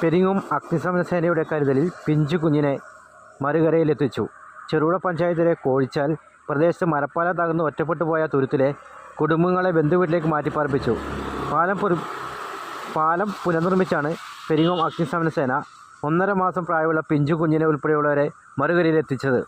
പെരിങ്ങും അഗ്നിശമന സേനയുടെ കരുതലിൽ പിഞ്ചു കുഞ്ഞിനെ മറുകരയിലെത്തിച്ചു. ചെറുപുഴ പഞ്ചായത്തിലെ കോഴിച്ചാൽ പ്രദേശത്ത് മരപ്പാല തകർന്ന് ഒറ്റപ്പെട്ടു പോയ തുരുത്തിലെ കുടുംബങ്ങളെ ബന്ധുവീട്ടിലേക്ക് മാറ്റിപ്പാർപ്പിച്ചു. പാലം പുര പാലം പുനർനിർമ്മിച്ചാണ് പെരിങ്ങോം അഗ്നിശമന സേന ഒന്നര മാസം പ്രായമുള്ള പിഞ്ചു കുഞ്ഞിനെ ഉൾപ്പെടെയുള്ളവരെ മറുകരയിലെത്തിച്ചത്.